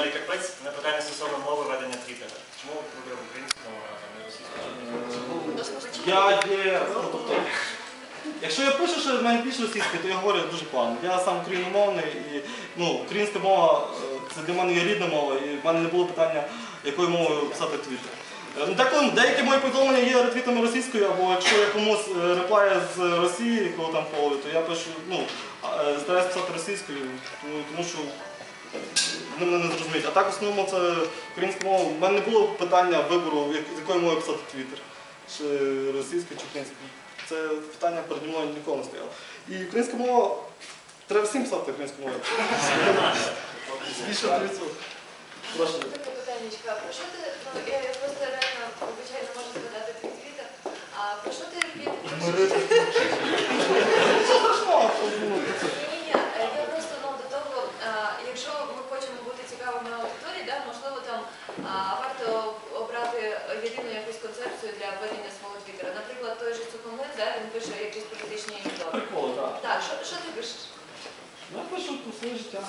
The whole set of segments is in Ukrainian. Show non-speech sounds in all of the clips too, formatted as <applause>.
Віталій Карпець на питання стосовно мови ведення твіттера. Чому вибрав українську мову, а не російську? Я є. ну, тобто, якщо я пишу, що в мене більше російської, то я говорю дуже плавно. Я сам україномовний і ну, українська мова е, це для мене є рідна мова, і в мене не було питання, якою мовою писати твіттер. Е, Ну, деколи деякі мої повідомлення є ретвітами російською, або якщо я комусь е, реплаю з Росії, коли там фоловлю, то я пишу, ну, стараюсь писати російською, тому, що мене не зрозуміють. А так в основному це українська мова. У мене не було питання вибору, з якою мовою писати твіттер чи російською, чи українською. Це питання переді мною ніколи не стояло. І українська мова, треба всім писати. Більше 30. Прошу. Про що ти, ну, я, просто реально, звичайно, можу згадати твій твіттер, а про що ти пишеш? Ні-ні-ні, е, я просто, ну, до того, е, якщо ми хочемо бути цікавими аудиторії, да, можливо, там а, варто обрати єдину якусь концепцію для ведення свого твіттера. Наприклад, той же Сухомлин, да, він пише якісь політичні анекдоти. Прикол, так. Так, що, що ти пишеш? Я пишу про своє життя.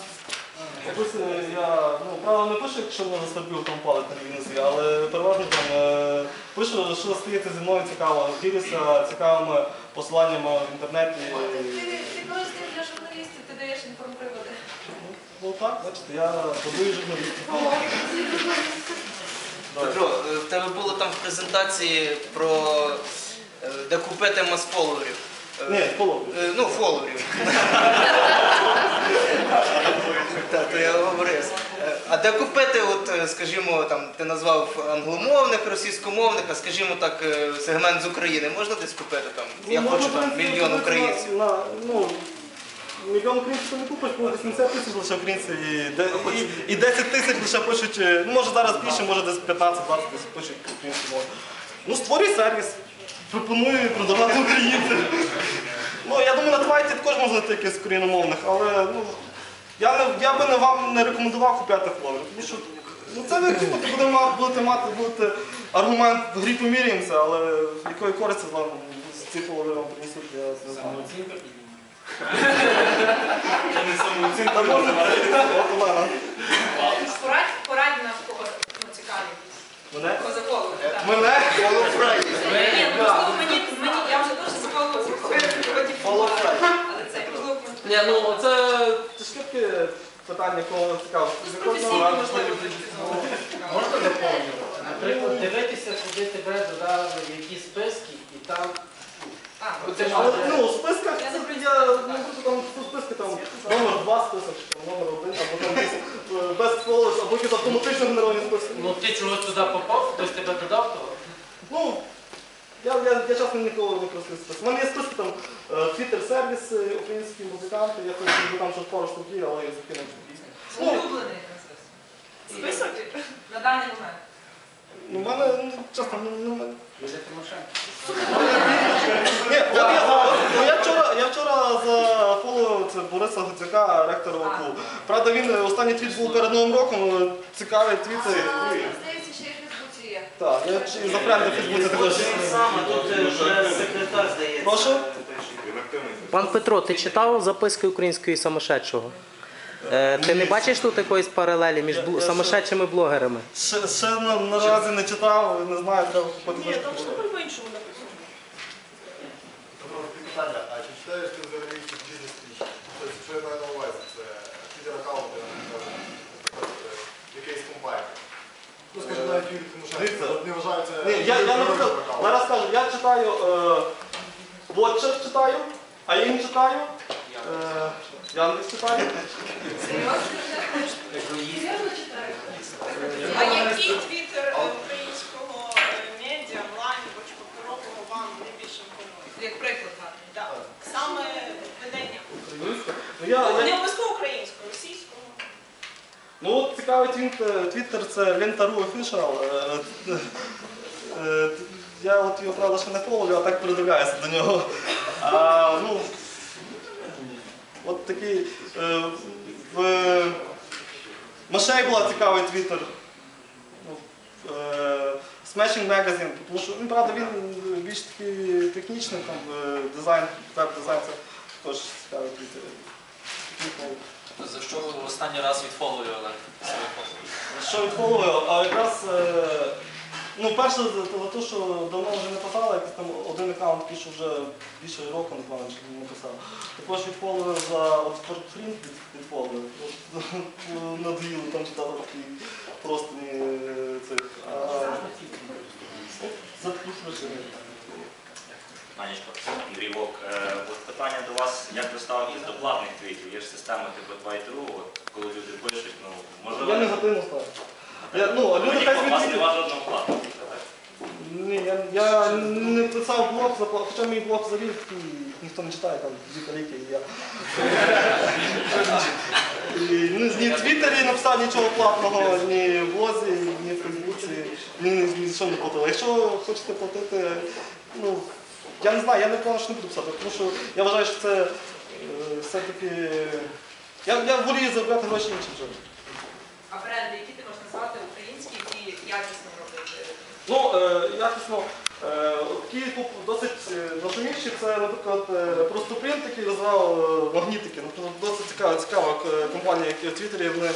Описую я, ну, правда, не пишу, якщо мене засвербів там палить на війниці, але переважно там е, пишу, що стається зі мною цікаво. Ділюся цікавими посиланнями в інтернеті. Ти, ти, ти для журналістів, ти даєш інформприводи. Ну так, бачите, я додаю журналістів. Петро, е, в тебе було там в презентації про е, де купити мас-фоловерів. Е, Ні, половину. е, Ну, фоловерів. Так, то я говорив. Е, А де купити, от, е, скажімо, там, ти назвав англомовних, російськомовних, а скажімо так, е, сегмент з України можна десь купити там? Я Ну, хочу там мільйон українців. На, ну, мільйон українців не купиш, бо 80 тисяч лише українців і, де- і, і 10 тисяч лише пишуть, ну може зараз більше, може десь 15-20 тисяч пишуть українську мову. Ну створюй сервіс, пропоную продавати українців. Ну я думаю, на твайті також можна знайти якихось україномовних, але ну, я, не, я би не вам не рекомендував купляти фловер, тому що ну, це ви купите, будете мати, будете мати будете аргумент в грі поміряємося, але якої користі з вами з цих фловер вам принесуть, я не знаю. Та можна, от Порадь, порадь нам кого ну, цікаві. Мене? Заколу. так. Ні, ну, можливо, мені, мені, я вже дуже заколувалася, кого але це, можливо, Ні, ну це це ж таке питання, кого цікаво. професійно, можливо. Можна доповнювати? Наприклад, дивитися, куди тебе додали в які списки, і там А, ну, це Але ну, у списках це я не буду там у списки там номер два список, чи там номер один, або там якісь е, без фолос, або якісь автоматично генеровані списки. ну ти чогось туди попав, хтось тебе додав того. Ну, я, я, я чесно ніколи не користуюсь списком. У мене є списки там твіттер сервіси, українські музиканти, я хочу, щоб там щось пару штук є, але я закинув. Ну, улюблений список на даний момент. ну, в мене, ну, чесно, ну, ну, мене- Юлія Тимошенко. Ні, от я, от, ну, я вчора, я вчора зафоловив це Бориса Гуцяка, ректора ОКУ. Він е, останній твіт був перед Новим роком, е, цікавий твіт. А, е, здається, ще й в Фейсбуці є. Так, я ч- запрямив в Фейсбуці також. Саме тут вже секретар здається. Прошу? Пан Петро, ти читав записки української самошедшого? Е, ти не бачиш тут якоїсь паралелі між бл- самошедшими блогерами? Ще, ще на- наразі не читав, не знаю, треба купити. Ні, там що по-іншому написано. Питання, а чи читаєш ти взагалі якісь бізнес-стрічки? Тобто, що я маю на увазі, це твіттер аккаунти, наприклад, е, якоїсь компанії. Ну, скажімо, навіть Юрій Дивіться. Тимошенко, от не Я, я наприклад, зараз скажу, я читаю е, Watcher читаю, а їм читаю. Е, Яндекс читаю. А який твіттер е, українського е, медіа, онлайн, чи паперового вам найбільше імпонує? Як приклад, так. Саме ведення. Ну, я, Ну, я, Не обов'язково українського, російського. Ну цікавий твіт, е, твіттер це Lentaru Official. Е, Я от його правда ще не фоловлю, а так передивляюся до нього. А, ну, от такий. е, В Машей була цікавий твіттер. Ну, е, Smashing Magazine, тому що він, правда, він більш такий технічний, там, е, дизайн, веб-дизайн, це також цікавий твіттер. За що ви останній раз відфоловували що відфоловив, а якраз е, ну, перше за, те, що давно вже не писали, якийсь там один аккаунт, який що вже більше року, напевно, що не писав. Також відфоловив за от Форкфрінт відфоловив. От, <laughs> Надоїло там читати такі просто цих. А, за плюс. Анечко, Андрій Вовк, е, от питання до вас, як ви ставитесь до платних твітів? Є ж система типу Твайтеру, коли люди пишуть, ну можливо, Я негативно ставлю. Я, ну, люди хай звідти. Ні, я, я не писав блог, запла- хоча мій блог взагалі такий, ніхто не читає, там дві каліки і я. І ні, ні в Твіттері написав нічого платного, ні в блозі, ні в Фейсбуці, ні, ні, ні що не платили. Якщо хочете платити, ну, я не знаю, я не плану, що не буду писати, тому що я вважаю, що це е, все-таки. Я, я волію заробляти гроші іншим чином. А бренди, які ти назвати українські, які якісно роблять? Ну, е, якісно, е, такі досить е, це, наприклад, просто принт, який розвивав магнітики. Досить цікава, цікава компанія, яка в Твіттері вони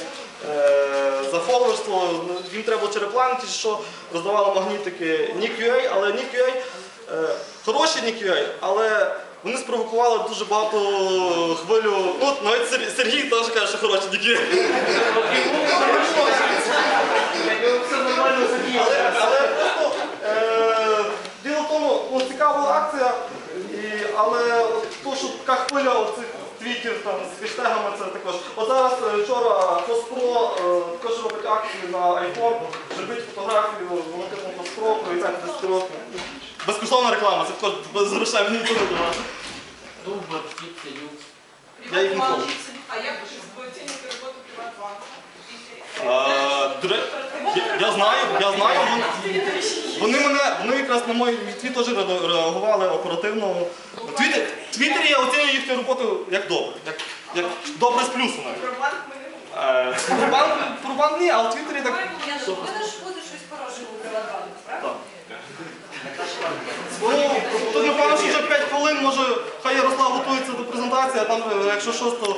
за фоловерство, їм треба череплани, ті, що роздавали магнітики Nick.ua, але Nick.ua, е, хороші Nick.ua, але вони спровокували дуже багато хвилю. Ну, навіть Сер- Сергій теж каже, що хороші Nick.ua. Все нормально Але, просто е, діло в тому, ну, цікава була акція, і, але от то, що така хвиля оцих твітів там, з хештегами, це також. От зараз е, вчора Фоспро е, також робить акцію на iPhone, зробіть фотографію великому Фоспро, привітайте 10 років. Безкоштовна реклама, це також без грошей мені нічого не давати. Дубер, Кіпці, Люкс. Я їх помню. А як ви ж оцінюєте роботу Приватбанку? Я, я знаю, я знаю. Вони, вони мене, вони якраз на мій твіт теж ре- реагували оперативно. В Твіттері, в Твіттері я оцінюю їхню роботу як добре, як, як добре з плюсом. навіть. Про банк ми не говоримо. Е, Про банк, про банк ні, а в Твіттері так. Я не повинна ж бути щось хороше у Приватбанку, правда? Так. Ну, тут напевно, що вже 5 хвилин, може, хай Ярослав готується до презентації, а там, е, якщо щось, то